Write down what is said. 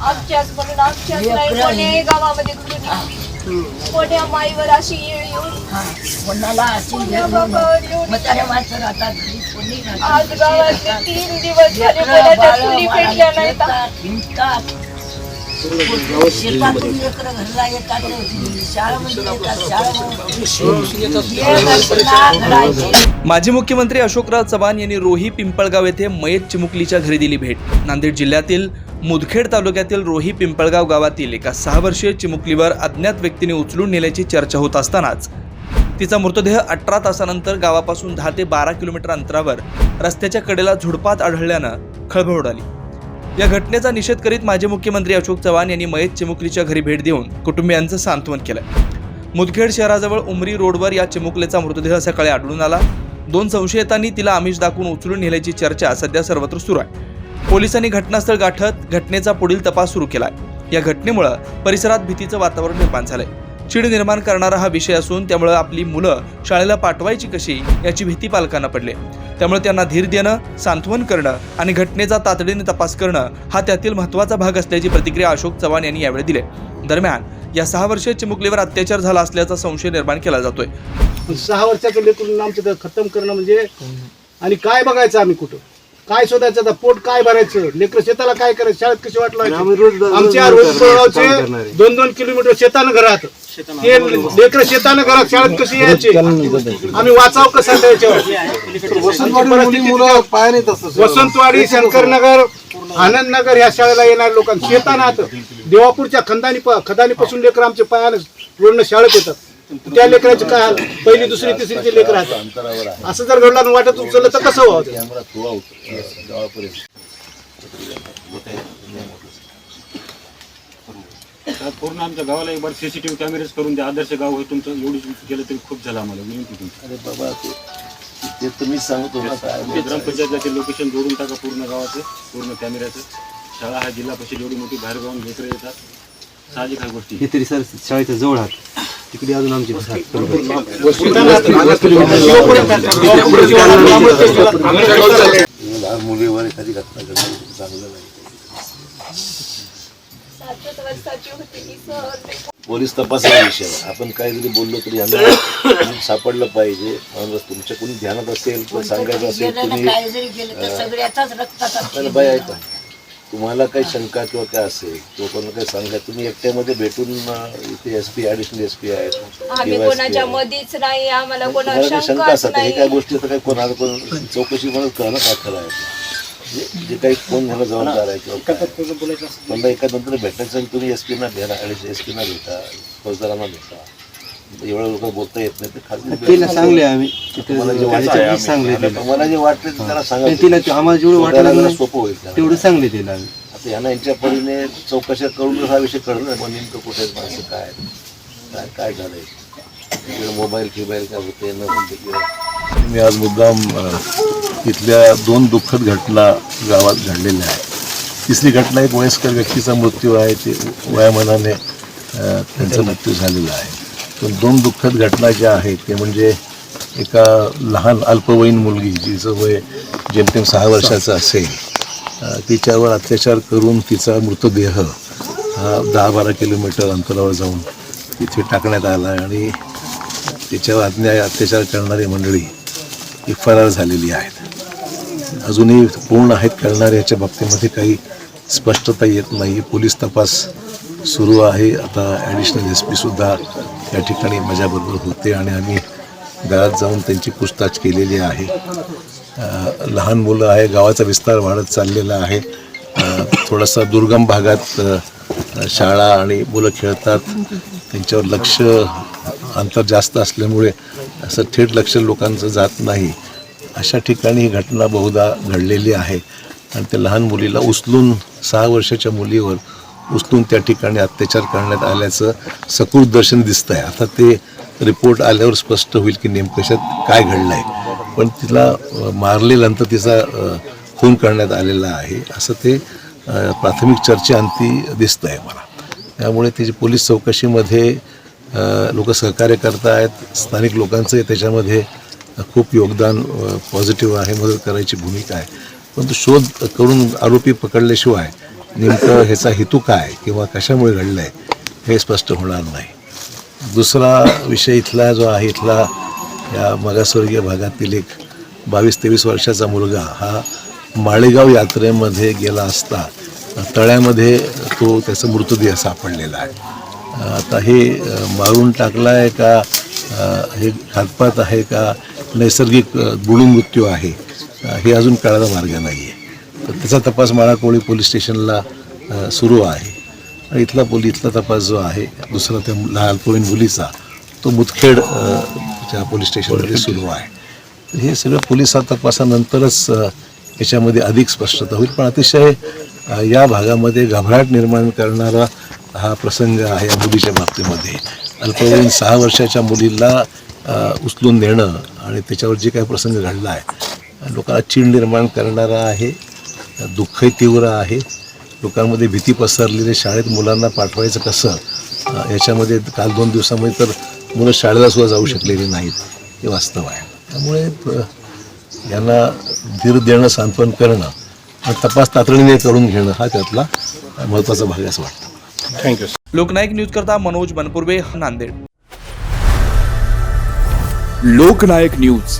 आमच्याच म्हणून आमच्याच नाही गावामध्ये घडून कोण्या माईवर अशी येळ येऊन कोणाला अशी कोण्या वेळ बापावर येऊन म्हाताऱ्या माणसं राहतात घरी कोणी राहतं. आज गावातले तीन दिवस झाले कोणाच्या चुली पेटल्या नाहीत खेळतात, हिंडतात. शेतातून लेकरं घरला येतात शाळेमध्ये येतात शाळेमध्ये माजी मुख्यमंत्री अशोकराव चव्हाण यांनी रोही पिंपळगाव येथे मयत चिमुकलीच्या घरी दिली भेट. नांदेड जिल्ह्यातील मुदखेड तालुक्यातील रोही पिंपळगाव गावातील एका सहा वर्षीय चिमुकलीवर अज्ञात व्यक्तीने उचलून नेल्याची चर्चा होत असतानाच तिचा मृतदेह अठरा तासानंतर गावापासून दहा ते बारा किलोमीटर अंतरावर रस्त्याच्या कडेला झुडपात आढळल्यानं खळबळ उडाली. या घटनेचा निषेध करीत माजी मुख्यमंत्री अशोक चव्हाण यांनी मयत चिमुकलीच्या घरी भेट देऊन कुटुंबियांचं सांत्वन केलं. मुदखेड शहराजवळ उमरी रोडवर या चिमुकलेचा मृतदेह सकाळी आढळून आला. दोन संशयितांनी तिला आमिष दाखवून उचलून नेल्याची चर्चा सध्या सर्वत्र सुरू आहे. पोलिसांनी घटनास्थळ गाठत घटनेचा पुढील तपास सुरू केला या घटनेमुळं परिसरात भीतीचं वातावरण निर्माण झालंय. चीड निर्माण करणारा हा विषय असून त्यामुळं आपली मुलं शाळेला पाठवायची कशी याची भीती पालकांना पडली. त्यामुळे त्यांना धीर देणं सांत्वन करणं आणि घटनेचा तातडीने तपास करणं हा त्यातील महत्त्वाचा भाग असल्याची प्रतिक्रिया अशोक चव्हाण यांनी यावेळी दिली. दरम्यान या सहा वर्षीय चिमुकलीवर अत्याचार झाला असल्याचा संशय निर्माण केला जातोय. सहा वर्षाच्या लेकरून आमचं खतम करणं म्हणजे आणि काय बघायचं आम्ही कुठं? काय शोधायचं आता? पोट काय भरायचं? लेकर शेताला काय करायचं? शाळेत कशी वाटलं आमच्या रोज पळगावचे दोन दोन किलोमीटर शेतानं घरात. ते लेकर शेतानं घरात शाळेत कशी यायचे? आम्ही वाचाव कसं त्याच्यावर वसंतवाडी शंकरनगर आनंदनगर ह्या शाळेला येणार लोकांना शेतानं आता. देवापूरच्या खंदानी खदानी पासून लेकर आमच्या पायानं रोडनं शाळेत येतात. त्या लेकराचे काय हाल? पहिली दुसरी तिसरीचे लेकर राहतात असं जर घडलं वाटत उचललं तर कसं व्हावं ते? तर पूर्ण आमच्या गावाला एक बार सीसीटीव्ही कॅमेरेज करून द्या. आदर्श गाव आहे तुमचं. एवढी केलं तरी खूप झालं आम्हाला. विनंती तुमची. अरे बाबा ते तुम्ही सांगतो ते लोकेशन जोडून टाका पूर्ण गावाचं पूर्ण कॅमेऱ्याचं शाळा हा जिल्हा परिषद एवढी मोठी बाहेर गावून लेकरं येतात. साहजिक ह्या गोष्टी. हे तरी सर शाळेच्या जवळ आहात. तिकडे अजून आमची मुलीवर एखादी घटना घडली चांगलं नाही. पोलीस तपासाचा विषय. आपण काय जरी बोललो तरी यांना सापडलं पाहिजे. म्हणून तुमच्या कोणी ध्यानात असेल तर सांगायचं असेल तुम्ही ना काय जरी केलं तर सगळ्याचाच रक्ताचा नाही, बाई ऐका तुम्हाला काही शंका किंवा काय असेल कोणाला काही सांगा तुम्ही एकट्यामध्ये भेटून इथे S P additional S P आहेत आम्ही किंवा कोणाच्या SP आहेत. मधीच नाही आम्हाला तुम्हाला कोणावर काही शंका शंकाच असतात हे नाही काय गोष्टी तर काही कोणाला कोण चौकशी म्हणून कळणं काय खरं आहे जे- जे काही कोण ह्याला जबाबदार आहे किंवा काय. मला एका नंतर भेटायचं आणि तुम्ही एस पीना भेटा आणि एस पीना भेटा फौजदारांना भेटा एवढं लोक बोलता येत नाही ते खाली तिला सांगले आम्ही. तिथं सांगले तिला. तुम्हाला जे वाटतं ते त्याला सांगा तिला आम्हाला जेवढं वाटलं जरा सोपं होईल. तेवढं सांगले तिला आम्ही. आता यांना यांच्या परीने चौकशा करून हा विषय कळलं नाही मग नेमकं कुठे आहेत माणसं काय काय काय झालंय? तिकडे मोबाईल फिबाईल काय होते न होते किंवा मी आज मुद्दाम अ, इथल्या दोन दुःखद घटना गावात घडलेल्या आहेत. तिसरी घटना एक वयस्कर व्यक्तीचा मृत्यू आहे ते वयामानाने त्यांचा मृत्यू झालेला आहे. पण दोन दुःखद घटना ज्या आहेत ते म्हणजे एका लहान अल्पवयीन मुलगी जिचं वय जेमतेम सहा वर्षाचं असेल तिच्यावर अत्याचार करून तिचा मृतदेह हा दहा बारा किलोमीटर अंतरावर जाऊन तिथे टाकण्यात आला आहे आणि तिच्यावर अन्याय अत्याचार करणारी मंडळी ही फरार झालेली आहेत. अजूनही पूर्ण आहेत करणारे याच्या बाबतीमध्ये काही स्पष्टता येत नाही. पोलीस तपास सुरू आहे. आता ॲडिशनल एस पीसुद्धा या ठिकाणी माझ्याबरोबर होते आणि आम्ही घरात जाऊन त्यांची पूछताछ केलेली आहे. लहान मुलं आहे. गावाचा विस्तार वाढत चाललेला आहे. थोडासा दुर्गम भागात शाळा आणि मुलं खेळतात. त्यांच्यावर लक्ष अंतर जास्त असल्यामुळे असं थेट लक्ष लोकांचं जात नाही. अशा ठिकाणी ही घटना बहुधा घडलेली आहे. आणि त्या लहान मुलीला उचलून सहा वर्षाच्या मुलीवर उचलून त्या ठिकाणी अत्याचार करण्यात आल्याचं सकृत दर्शन दिसतं आहे आता ते रिपोर्ट आल्यावर स्पष्ट होईल की नेमकं कशात काय घडलं आहे पण तिला मारलेल्यानंतर तिचा खून करण्यात आलेला आहे असं ते प्राथमिक चर्चेअंती दिसतं आहे मला. त्यामुळे त्याची पोलीस चौकशीमध्ये लोक सहकार्य करत आहेत स्थानिक लोकांचं त्याच्यामध्ये खूप योगदान पॉझिटिव्ह आहे मदत करायची भूमिका आहे. परंतु शोध करून आरोपी पकडल्याशिवाय नेमकं ह्याचा हेतू काय किंवा कशामुळे घडलं आहे हे स्पष्ट होणार नाही. दुसरा विषय इथला जो आहे इथला या मागासवर्गीय भागातील एक बावीस तेवीस वर्षाचा मुलगा हा माळेगाव यात्रेमध्ये गेला असता तळ्यामध्ये तो त्याचा मृतदेह सापडलेला आहे. आता हे मारून टाकला आहे का हे घातपात आहे का नैसर्गिक गुणमृत्यू बुडून मृत्यू आहे हे अजून कळायला मार्ग नाही आहे तर त्याचा तपास माळाकोळी पोलीस स्टेशनला सुरू आहे. इथला पोली इथला तपास जो आहे दुसरा त्या लहान मुलीचा तो मुदखेड च्या पोलीस स्टेशनमध्ये सुरू आहे. हे सगळं पोलिसा तपासानंतरच याच्यामध्ये अधिक स्पष्टता होईल. पण अतिशय या भागामध्ये घबराट निर्माण करणारा हा प्रसंग आहे या मुलीच्या बाबतीमध्ये. अल्पवयीन सहा वर्षाच्या मुलीला उचलून नेणं आणि त्याच्यावर जे काही प्रसंग घडला आहे लोकांना चीड निर्माण करणारा आहे. दुःखही तीव्र आहे. लोकांमध्ये भीती पसरलेली शाळेत मुलांना पाठवायचं कसं? याच्यामध्ये काल दोन दिवसामध्ये तर मुलं शाळेला सुद्धा जाऊ शकलेली नाहीत. हे वास्तव आहे. त्यामुळे यांना धीर देणं सांत्वन करणं आणि तपास तातडीने करून घेणं हा त्यातला महत्त्वाचा भाग असं वाटतं. थँक्यू लोकनायक न्यूज करता मनोज बनपुर्वे नांदेड. लोकनायक न्यूज.